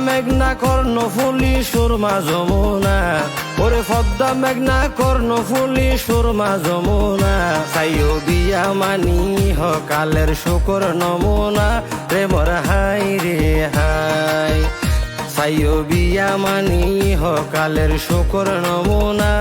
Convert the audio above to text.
মেঘনা কর্ণ ফুলি সুরমা যমুনা। ওরে পদ্মা মেঘনা কর্ণ ফুলি সুরমা যমুনা। সাইও বিয়া মানি হকালের শুকর নমুনা। রে মর হাই রে হাই। সাইও বিয়া মানি হকালের শুকর নমুনা।